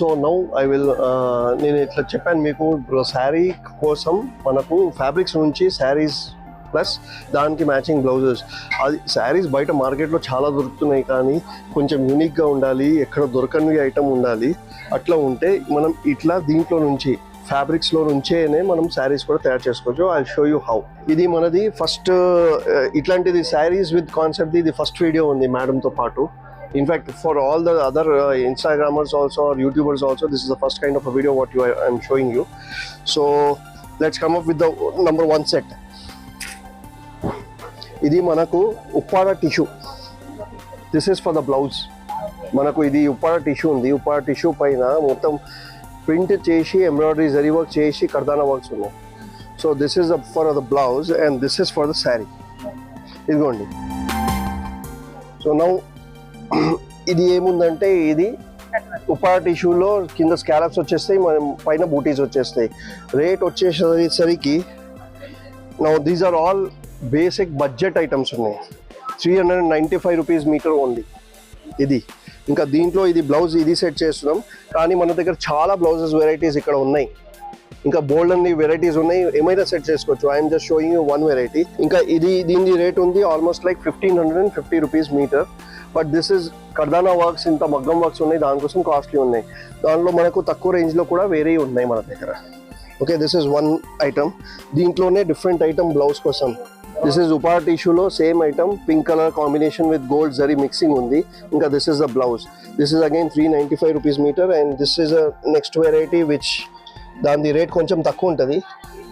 So now I will నేను ఇట్లా చెప్పాను మీకు శారీ కోసం మనకు ఫ్యాబ్రిక్స్ నుంచి శారీస్ ప్లస్ దానికి మ్యాచింగ్ బ్లౌజెస్. అది శారీస్ బయట మార్కెట్లో చాలా దొరుకుతున్నాయి కానీ కొంచెం యూనిక్గా ఉండాలి ఎక్కడ దొరకని ఐటమ్ ఉండాలి అట్లా ఉంటే మనం ఇట్లా దీంట్లో నుంచి ఫ్యాబ్రిక్స్లో నుంచేనే మనం శారీస్ కూడా తయారు చేసుకోవచ్చు. ఐ షో యూ హౌ ఇది మనది ఫస్ట్ ఇట్లాంటిది శారీస్ విత్ కాన్సెప్ట్ది ఇది ఫస్ట్ వీడియో ఉంది మేడంతో పాటు. in fact for all the other uh, instagrammers also or youtubers also this is the first kind of a video what you are, i'm showing you so let's come up with the number one set ఇది మనకు Uppada tissue this is for the blouse మనకు ఇది Uppada tissue ఉంది Uppada tissue పైన మొత్తం print చేసి embroidery zari work చేసి కర్దానా వర్క్స్ ఉన్నాయి so this is for the blouse and this is for the sari ఇదిగోండి సో నౌ ఇది ఏముందంటే ఇది ఉపా టిష్యూలో కింద స్కాలప్స్ వచ్చేస్తాయి మనం పైన బూటీస్ వచ్చేస్తాయి. రేట్ వచ్చేసరికి now these are all basic budget items ఉన్నాయి. Three hundred ninety five rupees metre ఉంది ఇది. ఇంకా దీంట్లో ఇది బ్లౌజ్ ఇది సెట్ చేస్తున్నాం. కానీ మన దగ్గర చాలా బ్లౌజెస్ వెరైటీస్ ఇక్కడ ఉన్నాయి. ఇంకా బోల్డ్ అన్ని వెరైటీస్ ఉన్నాయి. ఏమైనా సెట్ చేసుకోవచ్చు. I'm just showing you one variety ఇంకా ఇది దీని రేట్ ఉంది almost like fifteen hundred and fifty rupees metre but this is కర్దానా works ఇంత మగ్గం వర్క్స్ ఉన్నాయి దానికోసం కాస్ట్లీ ఉన్నాయి. దానిలో మనకు తక్కువ రేంజ్లో కూడా వేరే ఉన్నాయి మన దగ్గర. Okay this is one item దీంట్లోనే డిఫరెంట్ ఐటమ్ బ్లౌజ్ కోసం. దిస్ ఇస్ ఉపా టిష్యూలో same item pink colour combination with gold zari mixing ఉంది. ఇంకా this is the blouse this is again three ninety five rupees metre and this is next variety which దాని rate కొంచెం తక్కువ ఉంటుంది.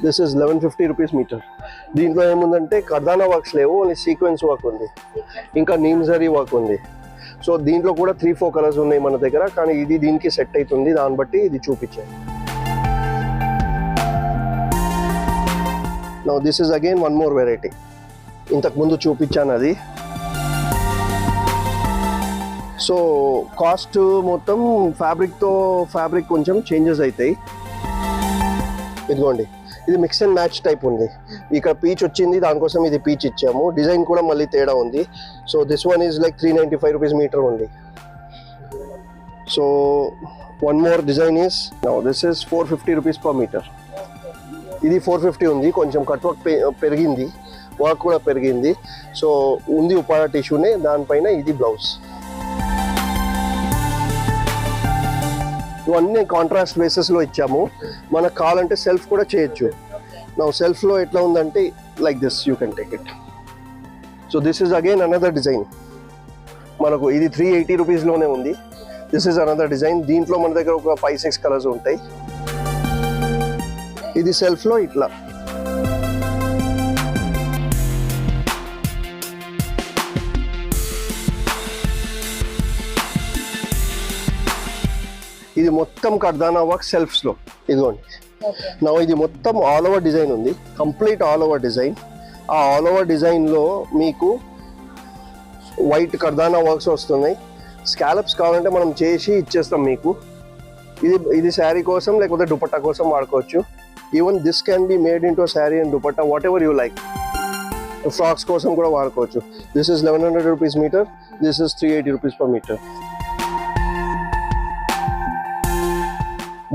This is eleven fifty rupees metre దీంట్లో ఏముందంటే కర్దానా works లేవు only sequence work ఉంది. ఇంకా నీమ్ జరీ వర్క్ ఉంది. సో దీంట్లో కూడా త్రీ ఫోర్ కలర్స్ ఉన్నాయి మన దగ్గర కానీ ఇది దీనికి సెట్ అవుతుంది. దాన్ని బట్టి ఇది చూపించాను. No this is again one more variety ఇంతకుముందు చూపించాను అది. సో కాస్ట్ మొత్తం ఫ్యాబ్రిక్తో ఫ్యాబ్రిక్ కొంచెం చేంజెస్ అవుతాయి. ఇదిగోండి. ఇది మిక్స్ అండ్ మ్యాచ్ టైప్ ఉంది. ఇక్కడ పీచ్ వచ్చింది దానికోసం ఇది పీచ్ ఇచ్చాము. డిజైన్ కూడా మళ్ళీ తేడా ఉంది. So this one is like three ninety five rupees metre ఉంది so one more design is this is four fifty rupees per metre ఇది ఫోర్ ఫిఫ్టీ ఉంది. కొంచెం కట్ వర్క్ పెరిగింది. వర్క్ కూడా పెరిగింది. సో ఉంది ఉపాడ టిష్యూనే దానిపైన ఇది బ్లౌజ్ ఇవన్నీ కాంట్రాస్ట్ బేసెస్లో ఇచ్చాము. మనకు కావాలంటే సెల్ఫ్ కూడా చేయొచ్చు. నా సెల్ఫ్లో ఎట్లా ఉందంటే like this you can take it so this is again another design మనకు ఇది త్రీ ఎయిటీ రూపీస్లోనే ఉంది. దిస్ ఈజ్ అనదర్ డిజైన్ దీంట్లో మన దగ్గర ఒక ఫైవ్ సిక్స్ కలర్స్ ఉంటాయి. ఇది సెల్ఫ్లో ఇట్లా. ఇది మొత్తం కర్దానా వర్క్ సెల్ఫ్స్లో ఇదిగోండి. నా ఇది మొత్తం ఆల్ ఓవర్ డిజైన్ ఉంది. కంప్లీట్ ఆల్ ఓవర్ డిజైన్ ఆ ఆల్ ఓవర్ డిజైన్లో మీకు వైట్ కర్దానా వర్క్స్ వస్తున్నాయి. స్కాలప్స్ కావాలంటే మనం చేసి ఇచ్చేస్తాం మీకు. ఇది ఇది శారీ కోసం లేకపోతే దుపట్టా కోసం వాడుకోవచ్చు. Even this can be made into sari and dupatta whatever you like frocks కోసం కూడా వాడుకోవచ్చు. This is eleven hundred rupees metre this is three eighty rupees per metre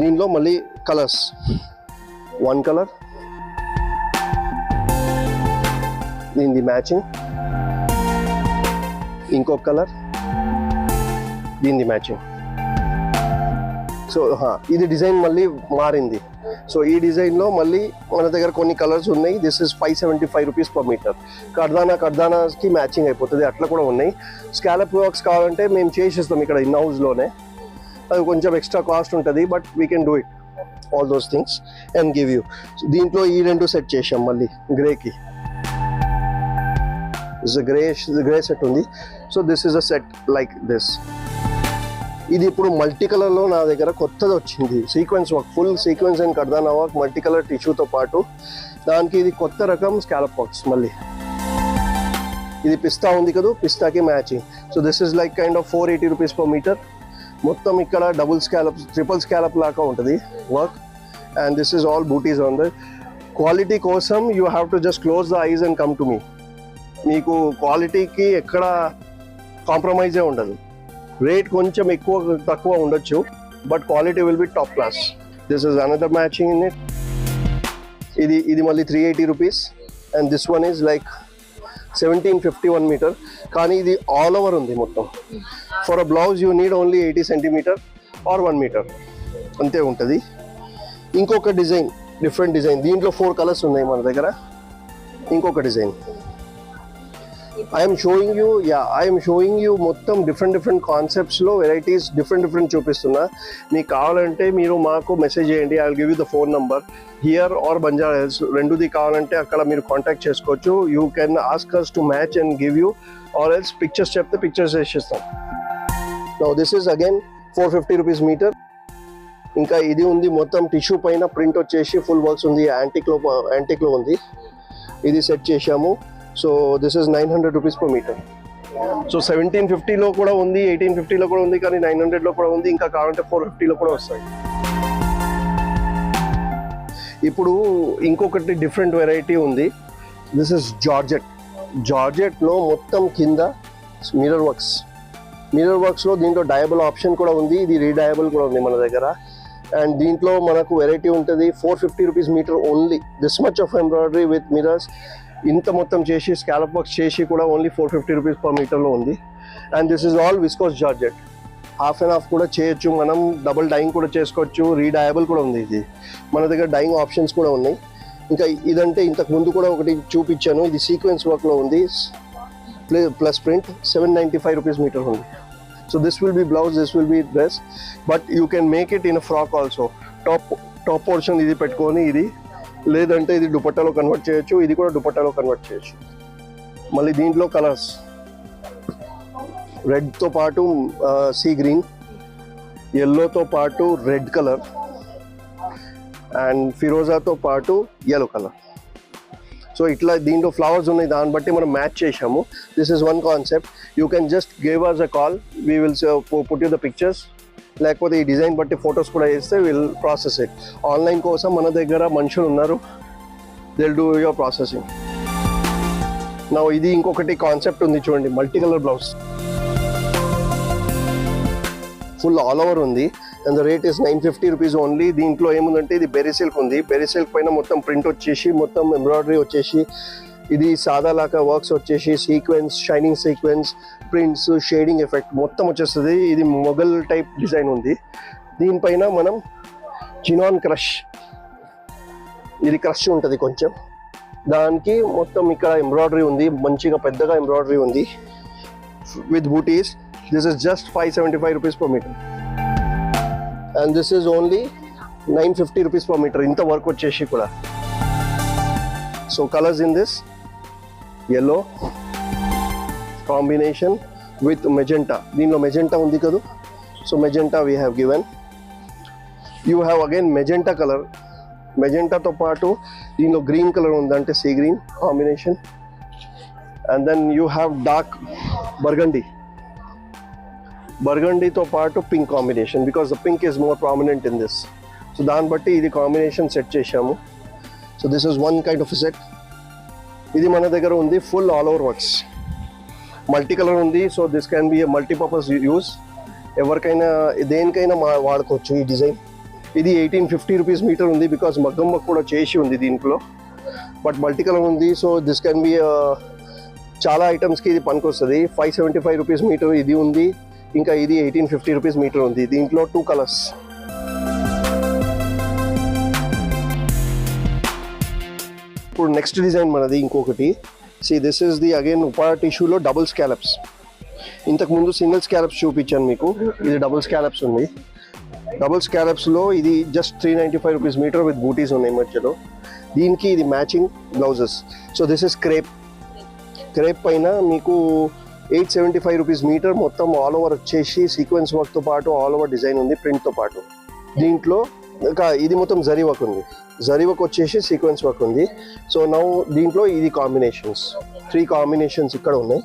దీనిలో మళ్ళీ కలర్స్. వన్ కలర్ దీనిది మ్యాచింగ్ ఇంకొక కలర్ దీనిది matching so ఇది design మళ్ళీ మారింది. సో ఈ డిజైన్లో మళ్ళీ మన దగ్గర కొన్ని కలర్స్ ఉన్నాయి. This is five seventy five rupees per metre కర్దానా కర్దానాకి మ్యాచింగ్ అయిపోతుంది. అట్లా కూడా ఉన్నాయి. స్కాలప్ వర్క్స్ కావాలంటే మేము చేసేస్తాం ఇక్కడ ఇన్ హౌస్లోనే అది కొంచెం ఎక్స్ట్రా కాస్ట్ ఉంటుంది but we can do it all those things and give you దీంట్లో ఈ రెండు సెట్ చేసాం మళ్ళీ గ్రేకి గ్రే గ్రే సెట్ ఉంది. So this is a set like this ఇది ఇప్పుడు మల్టీ కలర్లో నా దగ్గర కొత్తది వచ్చింది. Sequence work full sequence and కర్దానా work multi colour టిష్యూతో పాటు. దానికి ఇది కొత్త రకం స్కాలప్ వర్క్స్ మళ్ళీ. ఇది పిస్తా ఉంది కదా పిస్తాకి matching so this is like kind of four eighty rupees per metre మొత్తం ఇక్కడ డబుల్ స్కాలప్ ట్రిపుల్ స్కాలప్ లాగా ఉంటుంది work and this is all booties on the quality కోసం you have to just close the eyes and come to me మీకు క్వాలిటీకి ఎక్కడ కాంప్రమైజే ఉండదు. Rate కొంచెం ఎక్కువ తక్కువ ఉండొచ్చు but quality will be top class this is another matching in it ఇది ఇది మళ్ళీ three eighty rupees and this one is like seventeen fifty one metre కానీ ఇది ఆల్ ఓవర్ ఉంది మొత్తం. For a blouse you need only eighty centimetre or one metre అంతే ఉంటుంది. ఇంకొక డిజైన్ డిఫరెంట్ డిజైన్. దీంట్లో ఫోర్ కలర్స్ ఉన్నాయి మన దగ్గర. ఇంకొక design. I'm showing you yeah I'm showing you మొత్తం డిఫరెంట్ డిఫరెంట్ కాన్సెప్ట్స్లో వెరైటీస్ డిఫరెంట్ డిఫరెంట్ చూపిస్తున్నా. మీకు కావాలంటే మీరు మాకు మెసేజ్ చేయండి. I give you the phone number here or Banjara Hills రెండుది కావాలంటే అక్కడ మీరు కాంటాక్ట్ చేసుకోవచ్చు. You can ask us to match and give you or else pictures చెప్తే pictures వేసిస్తాం. No this is again four fifty rupees metre ఇంకా ఇది ఉంది మొత్తం tissue పైన ప్రింట్ వచ్చేసి ఫుల్ వర్క్స్ ఉంది. యాంటిక్లో యాంటిక్లో ఉంది. ఇది సెట్ చేశాము. So this is nine hundred rupees per metre. So seventeen ఫిఫ్టీలో కూడా ఉంది ఎయిటీన్ ఫిఫ్టీలో కూడా ఉంది కానీ నైన్ హండ్రెడ్లో కూడా ఉంది ఇంకా కావాలంటే ఫోర్ ఫిఫ్టీలో కూడా వస్తాయి. ఇప్పుడు ఇంకొకటి డిఫరెంట్ వెరైటీ ఉంది. This is georgette. జార్జెట్లో మొత్తం కింద మిరర్ వర్క్స్. మిరర్ వర్క్స్లో దీంట్లో డయబుల్ ఆప్షన్ కూడా ఉంది ఇది రీడయబుల్ కూడా ఉంది మన దగ్గర. అండ్ దీంట్లో మనకు వెరైటీ ఉంటుంది four fifty rupees metre only. This much of embroidery with mirrors ఇంత మొత్తం చేసి స్కాలప్ వర్క్స్ చేసి కూడా only four fifty rupees per మీటర్లో ఉంది. And this is all viscose georgette half and half కూడా చేయొచ్చు. మనం డబుల్ డైయింగ్ కూడా చేసుకోవచ్చు. రీడయబుల్ కూడా ఉంది ఇది. మన దగ్గర డైయింగ్ ఆప్షన్స్ కూడా ఉన్నాయి. ఇంకా ఇదంటే ఇంతకు ముందు కూడా ఒకటి చూపించాను. ఇది సీక్వెన్స్ వర్క్లో ఉంది. Plus print seven ninety five rupees metre ఉంది. So this will be blouse this will be dress but you can make it in frock also top top portion ఇది పెట్టుకొని ఇది లేదంటే ఇది దుపట్టాలో కన్వర్ట్ చేయొచ్చు ఇది కూడా దుపట్టాలో కన్వర్ట్ చేయొచ్చు. మళ్ళీ దీంట్లో కలర్స్ రెడ్తో పాటు సీ గ్రీన్ ఎల్లోతో పాటు రెడ్ కలర్ అండ్ ఫిరోజాతో పాటు ఎల్లో కలర్ సో ఇట్లా దీంట్లో ఫ్లవర్స్ ఉన్నాయి దాన్ని బట్టి మనం మ్యాచ్ చేసాము this is one concept you can just gave us a call we will put you the pictures లేకపోతే ఈ డిజైన్ బట్టి ఫొటోస్ కూడా వేస్తే విల్ ప్రాసెస్ ఇట్ ఆన్లైన్ కోసం మన దగ్గర మనుషులు ఉన్నారు. దిల్ డూ యువర్ ప్రాసెసింగ్ నా ఇది ఇంకొకటి కాన్సెప్ట్ ఉంది చూడండి multi colour blouse full all over ఉంది. And the rate is nine fifty rupees only దీంట్లో ఏముందంటే ఇది బెరీ సిల్క్ ఉంది. బెరీ సిల్క్ పైన మొత్తం ప్రింట్ వచ్చేసి మొత్తం ఎంబ్రాయిడరీ వచ్చేసి ఇది సాదా లాగా వర్క్స్ వచ్చేసి sequence shining sequence prints shading effect మొత్తం వచ్చేస్తుంది. ఇది మొఘల్ టైప్ డిజైన్ ఉంది. దీనిపైన మనం చినాన్ క్రష్ ఇది క్రష్ ఉంటుంది కొంచెం. దానికి మొత్తం ఇక్కడ ఎంబ్రాయిడరీ ఉంది. మంచిగా పెద్దగా ఎంబ్రాయిడరీ ఉంది. With booties. This is just five seventy five rupees per metre. And this is only nine fifty rupees per metre. ఇంత వర్క్ వచ్చేసి కూడా. So colours in this. Yellow combination with magenta దీనిలో magenta ఉంది కదా? So magenta we have given you have again magenta colour మెజెంటాతో పాటు దీనిలో green colour ఉందంటే see green combination and then you have dark burgundy బర్గండీతో పాటు pink combination because the pink is more prominent in this so దాన్ని బట్టి ఇది combination set చేశాము. So this is one kind of set ఇది మన దగ్గర ఉంది full all over works multi colour ఉంది so this can be multipurpose use ఎవరికైనా దేనికైనా మా వాడుకోవచ్చు ఈ డిజైన్ ఇది ఎయిటీన్ ఫిఫ్టీ రూపీస్ మీటర్ ఉంది బికాస్ మగ్గమ్మ కూడా చేసి ఉంది దీంట్లో. బట్ మల్టీ కలర్ ఉంది సో దిస్ క్యాన్ బి చాలా ఐటమ్స్కి ఇది పనికొస్తుంది. Five seventy five rupees metre ఇది ఉంది ఇంకా ఇది ఎయిటీన్ ఫిఫ్టీ రూపీస్ మీటర్ ఉంది. దీంట్లో టూ కలర్స్ ఇప్పుడు నెక్స్ట్ డిజైన్ మనది ఇంకొకటి. See this is the again ఉపా టిష్యూలో డబుల్ స్కాలప్స్ ఇంతకు ముందు సింగిల్ స్కాలప్స్ చూపించాను మీకు. ఇది డబుల్ స్కాలప్స్ ఉంది. డబుల్ స్కాలప్స్లో ఇది just three ninety five rupees metre with booties ఉన్నాయి మధ్యలో. దీనికి ఇది matching blouses so this is crepe crepe పైన మీకు eight seventy five rupees metre మొత్తం ఆల్ ఓవర్ వచ్చేసి సీక్వెన్స్ వర్క్తో పాటు ఆల్ ఓవర్ డిజైన్ ఉంది ప్రింట్తో పాటు. దీంట్లో ఇది మొత్తం జరీ వర్క్ ఉంది. జరీ వర్క్ వచ్చేసి సీక్వెన్స్ వర్క్ ఉంది. సో నౌ దీంట్లో ఇది కాంబినేషన్స్ త్రీ కాంబినేషన్స్ ఇక్కడ ఉన్నాయి.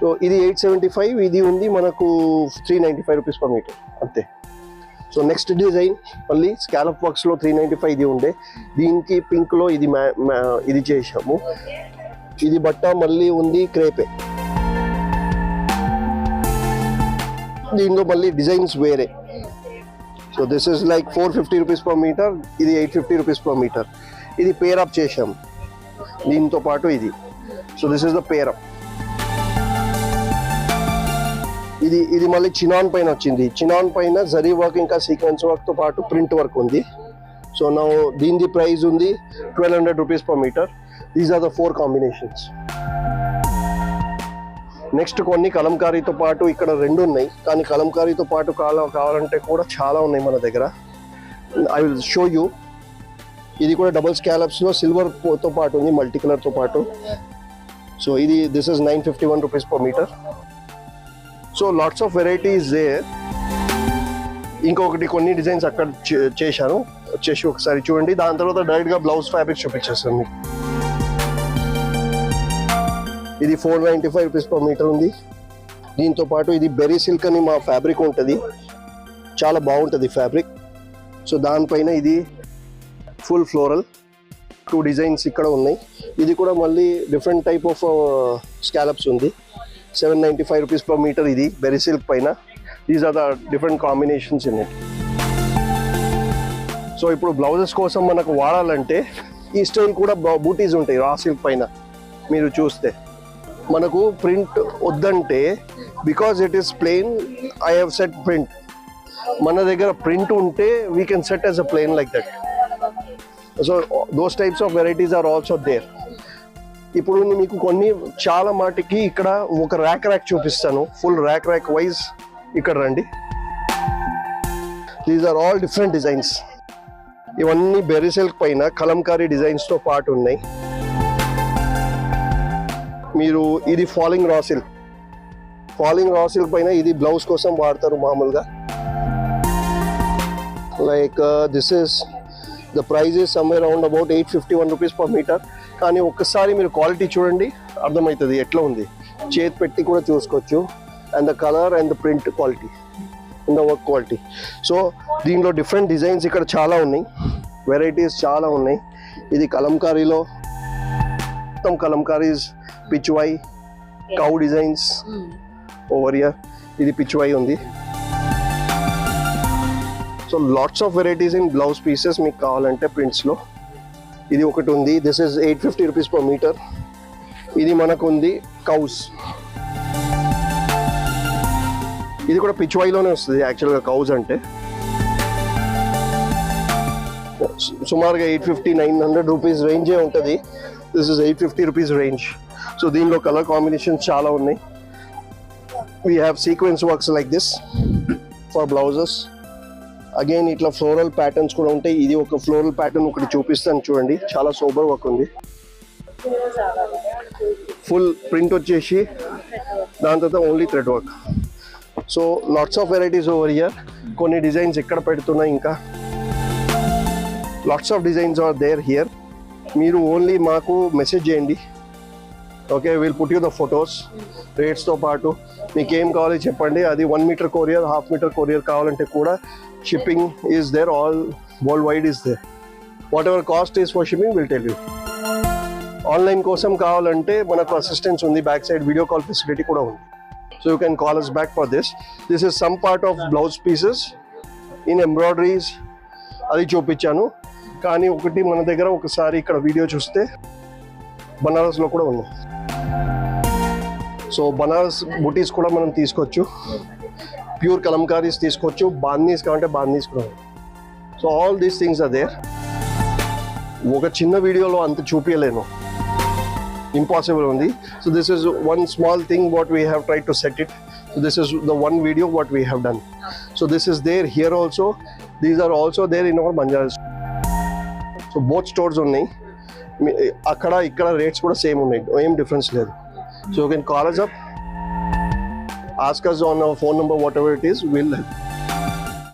సో ఇది ఎయిట్ సెవెంటీ ఫైవ్ ఇది ఉంది మనకు three ninety five rupees per metre అంతే. సో నెక్స్ట్ డిజైన్ మళ్ళీ స్కాలప్ వర్క్స్లో త్రీ నైంటీ ఫైవ్ ఇది ఉండే. దీనికి పింక్లో ఇది మ్యా మ్యా- ఇది చేసాము ఇది బట్ట మళ్ళీ ఉంది క్రేపే. దీనిలో మళ్ళీ డిజైన్స్ వేరే. So this is like four fifty rupees per metre ఇది eight fifty rupees per metre ఇది పేర్ అప్ చేసాం దీంతో పాటు ఇది. So this is the pair up ఇది ఇది మళ్ళీ చినాన్ పైన వచ్చింది. చినాన్ పైన జరీ వర్క్ ఇంకా సీక్వెన్స్ వర్క్తో పాటు ప్రింట్ వర్క్ ఉంది. సో నా దీని ప్రైస్ ఉంది twelve hundred rupees per metre these are the four combinations next కొన్ని కలంకారీతో పాటు ఇక్కడ రెండు ఉన్నాయి. కానీ కలంకారీతో పాటు కాల కావాలంటే కూడా చాలా ఉన్నాయి మన దగ్గర. ఐ విల్ షో యూ ఇది కూడా డబుల్ స్కాలప్స్లో సిల్వర్తో పాటు ఉంది మల్టీ కలర్తో పాటు. సో ఇది this is nine fifty one rupees per metre so lots of varieties they ఇంకొకటి కొన్ని డిజైన్స్ అక్కడ చేశాను. చేసి ఒకసారి చూడండి. దాని తర్వాత డైరెక్ట్గా బ్లౌజ్ ఫ్యాబ్రిక్ చూపించేస్తాను మీకు. ఇది four ninety five rupees per metre ఉంది. దీంతో పాటు ఇది బెరీ సిల్క్ అని మా ఫ్యాబ్రిక్ ఉంటుంది. చాలా బాగుంటుంది ఫ్యాబ్రిక్ సో దానిపైన ఇది ఫుల్ ఫ్లోరల్ టూ డిజైన్స్ ఇక్కడ ఉన్నాయి. ఇది కూడా మళ్ళీ డిఫరెంట్ టైప్ ఆఫ్ స్కాలప్స్ ఉంది. Seven ninety five rupees per metre ఇది బెరీ సిల్క్ పైన. These are the different combinations in it so ఇప్పుడు బ్లౌజెస్ కోసం మనకు వాడాలంటే ఈ స్టైల్ కూడా బూటీస్ ఉంటాయి రా సిల్క్ పైన. మీరు చూస్తే. మనకు ప్రింట్ వద్దంటే because it is plain I have set print మన దగ్గర ప్రింట్ ఉంటే we can set as a plain like that so those types of varieties are also there ఇప్పుడు మీకు కొన్ని చాలా మాటికి ఇక్కడ ఒక ర్యాక్ ర్యాక్ చూపిస్తాను. ఫుల్ ర్యాక్ ర్యాక్ వైజ్ ఇక్కడ రండి. These are all different designs ఇవన్నీ బెర్రీ సిల్క్ పైన కలంకారీ డిజైన్స్తో పాటు ఉన్నాయి. మీరు ఇది ఫాలింగ్ రాసిల్ ఫాలింగ్ రాసిల్ పైన ఇది బ్లౌజ్ కోసం వాడతారు మామూలుగా. Like this is the price is somewhere around about eight fifty one rupees per metre కానీ ఒక్కసారి మీరు క్వాలిటీ చూడండి అర్థమవుతుంది ఎట్లా ఉంది. చేతి పెట్టి కూడా చూసుకోవచ్చు. And the colour and the print quality and the work quality so దీనిలో డిఫరెంట్ డిజైన్స్ ఇక్కడ చాలా ఉన్నాయి. వెరైటీస్ చాలా ఉన్నాయి. ఇది కలంకారీలో. మొత్తం kalamkaris Pichwai cow designs over here ఇది పిచ్వై ఉంది. So lots of varieties in blouse pieces మీకు కావాలంటే ప్రింట్స్లో ఇది ఒకటి ఉంది. This is eight fifty rupees per metre ఇది మనకు ఉంది కౌస్ ఇది కూడా పిచ్వాయిలోనే వస్తుంది యాక్చువల్గా కౌజ్ అంటే. సు- సుమారుగా eight fifty nine hundred rupees రేంజే ఉంటుంది. This is eight fifty rupees range so దీనిలో కలర్ కాంబినేషన్స్ చాలా ఉన్నాయి. We have sequence works like this for blouses again ఇట్లా ఫ్లోరల్ ప్యాటర్న్స్ కూడా ఉంటాయి. ఇది ఒక ఫ్లోరల్ ప్యాటర్న్ ఒకటి చూపిస్తాను చూడండి. చాలా సూపర్ వర్క్ ఉంది. ఫుల్ ప్రింట్ వచ్చేసి దాని తర్వాత only thread work so lots of varieties over here కొన్ని డిజైన్స్ ఎక్కడ పెడుతున్నాయి ఇంకా. Lots of designs are there here మీరు ఓన్లీ మాకు మెసేజ్ చేయండి. Okay will put you the photos రేట్స్తో పాటు. మీకు ఏం కావాలి చెప్పండి. అది one metre courier half metre courier కావాలంటే కూడా shipping is there all worldwide is there whatever cost is for shipping will tell you online కోసం కావాలంటే మనకు అసిస్టెన్స్ ఉంది back side video call facility కూడా ఉంది. So you can call us back for this this is some part of blouse pieces in embroideries అది చూపించాను. కానీ ఒకటి మన దగ్గర ఒకసారి ఇక్కడ వీడియో చూస్తే బనారస్లో కూడా ఉంది. సో బనారస్ బుటీస్ కూడా మనం తీసుకోవచ్చు. ప్యూర్ కలంకారీస్ తీసుకోవచ్చు. బాందీస్ కావాలంటే బాందీస్ కూడా సో ఆల్ దీస్ థింగ్స్ అదే ఒక చిన్న వీడియోలో అంత చూపించలేను ఇంపాసిబుల్ ఉంది. So this is one small thing what we have try to set it so this is the one video what we have done so this is there here also these are also there in our Banjara so both stores ఉన్నాయి. అక్కడ ఇక్కడ rates కూడా same ఉన్నాయి. ఏం difference లేదు. So you can call us up ask us on our phone number whatever it is will help